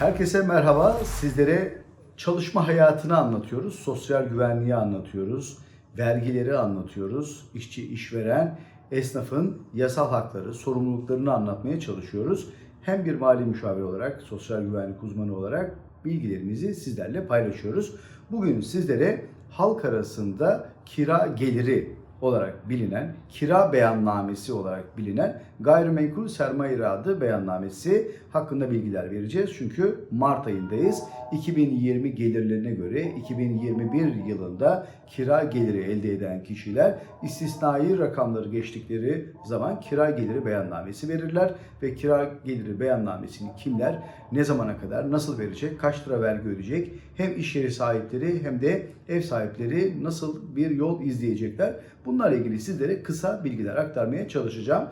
Herkese merhaba. Sizlere çalışma hayatını anlatıyoruz, sosyal güvenliği anlatıyoruz, vergileri anlatıyoruz, işçi, işveren, esnafın yasal hakları, sorumluluklarını anlatmaya çalışıyoruz. Hem bir mali müşavir olarak, sosyal güvenlik uzmanı olarak bilgilerimizi sizlerle paylaşıyoruz. Bugün sizlere halk arasında kira geliri olarak bilinen, kira beyannamesi olarak bilinen gayrimenkul sermaye iradı beyannamesi hakkında bilgiler vereceğiz. Çünkü Mart ayındayız. 2020 gelirlerine göre 2021 yılında kira geliri elde eden kişiler istisnai rakamları geçtikleri zaman kira geliri beyannamesi verirler ve kira geliri beyannamesini kimler ne zamana kadar nasıl verecek, kaç lira vergi ödeyecek hem iş yeri sahipleri hem de ev sahipleri nasıl bir yol izleyecekler. Bunlarla ilgili sizlere kısa bilgiler aktarmaya çalışacağım.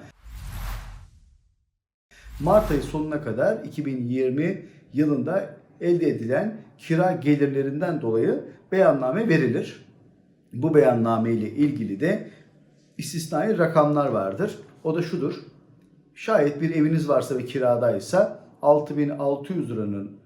Mart ayı sonuna kadar 2020 yılında elde edilen kira gelirlerinden dolayı beyanname verilir. Bu beyanname ile ilgili de istisnai rakamlar vardır. O da şudur. Şayet bir eviniz varsa ve kiradaysa 6600 liranın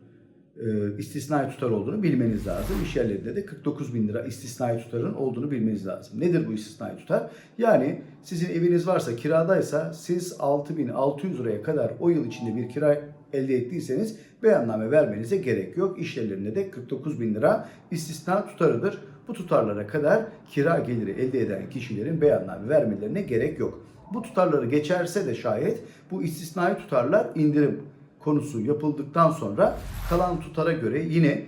e, istisnai tutar olduğunu bilmeniz lazım. İş yerlerinde de 49 bin lira istisnai tutarın olduğunu bilmeniz lazım. Nedir bu istisnai tutar? Yani sizin eviniz varsa kiradaysa siz 6600 liraya kadar o yıl içinde bir kira elde ettiyseniz beyanname vermenize gerek yok. İş yerlerinde de 49 bin lira istisna tutarıdır. Bu tutarlara kadar kira geliri elde eden kişilerin beyanname vermelerine gerek yok. Bu tutarları geçerse de şayet bu istisnai tutarlar indirim konusu yapıldıktan sonra kalan tutara göre yine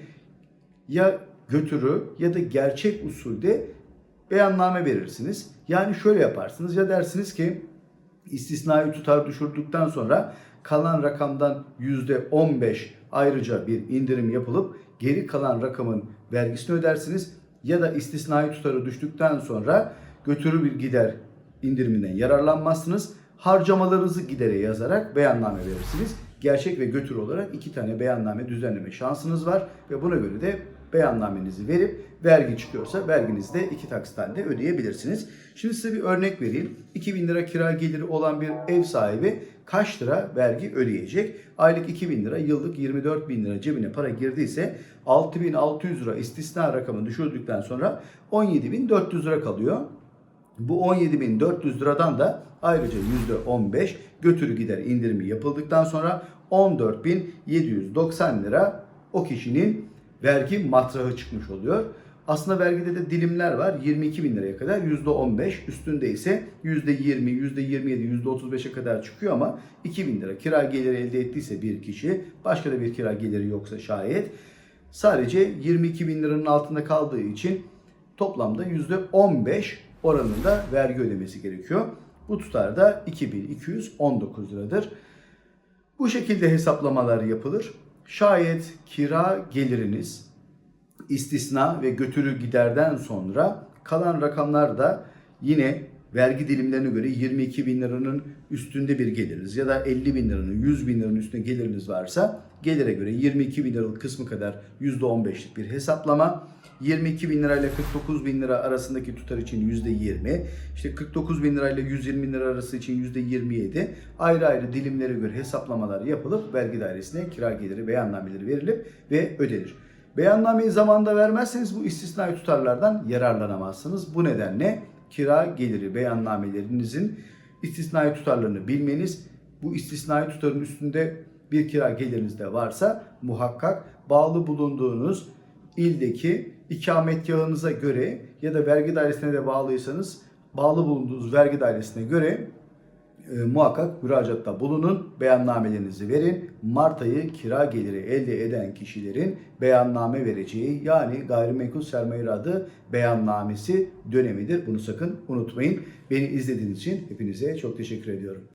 ya götürü ya da gerçek usulde beyanname verirsiniz. Yani şöyle yaparsınız ya dersiniz ki istisnai tutar düşürdükten sonra kalan rakamdan %15 ayrıca bir indirim yapılıp geri kalan rakamın vergisini ödersiniz ya da istisnai tutarı düştükten sonra götürü bir gider indiriminden yararlanmazsınız. Harcamalarınızı gidere yazarak beyanname verirsiniz. Gerçek ve götür olarak iki tane beyanname düzenleme şansınız var ve buna göre de beyannamenizi verip vergi çıkıyorsa verginizi de iki taksit halinde ödeyebilirsiniz. Şimdi size bir örnek vereyim. 2000 lira kira geliri olan bir ev sahibi kaç lira vergi ödeyecek? Aylık 2000 lira, yıllık 24 bin lira cebine para girdiyse 6600 lira istisna rakamı düşürdükten sonra 17.400 lira kalıyor. Bu 17.400 liradan da ayrıca %15 götürü gider indirimi yapıldıktan sonra 14.790 lira o kişinin vergi matrahı çıkmış oluyor. Aslında vergide de dilimler var. 22 bin liraya kadar %15, üstünde ise %20, %27, %35'e kadar çıkıyor ama 2 bin lira kira geliri elde ettiyse bir kişi, başka da bir kira geliri yoksa şayet sadece 22 bin liranın altında kaldığı için toplamda %15 oranında vergi ödemesi gerekiyor. Bu tutar da 2219 liradır. Bu şekilde hesaplamalar yapılır. Şayet kira geliriniz istisna ve götürü giderden sonra kalan rakamlar da yine vergi dilimlerine göre 22 bin liranın üstünde bir geliriniz ya da 50 bin liranın 100 bin liranın üstünde geliriniz varsa gelire göre 22 bin liralık kısmı kadar %15'lik bir hesaplama 22 bin lirayla 49 bin lira arasındaki tutar için %20 işte 49 bin lirayla 120 bin lira arası için %27 ayrı ayrı dilimlere göre hesaplamalar yapılıp vergi dairesine kira geliri beyannameleri verilip ve ödenir. Beyannameyi zamanda vermezseniz bu istisnai tutarlardan yararlanamazsınız. Bu nedenle kira geliri beyannamelerinizin istisnai tutarlarını bilmeniz, bu istisnai tutarın üstünde bir kira geliriniz de varsa muhakkak bağlı bulunduğunuz ildeki ikametgahınıza göre ya da vergi dairesine de bağlıysanız bağlı bulunduğunuz vergi dairesine göre e, muhakkak müracaatta bulunun, beyannamelerinizi verin. Mart ayı kira geliri elde eden kişilerin beyanname vereceği yani gayrimenkul sermaye adı beyannamesi dönemidir. Bunu sakın unutmayın. Beni izlediğiniz için hepinize çok teşekkür ediyorum.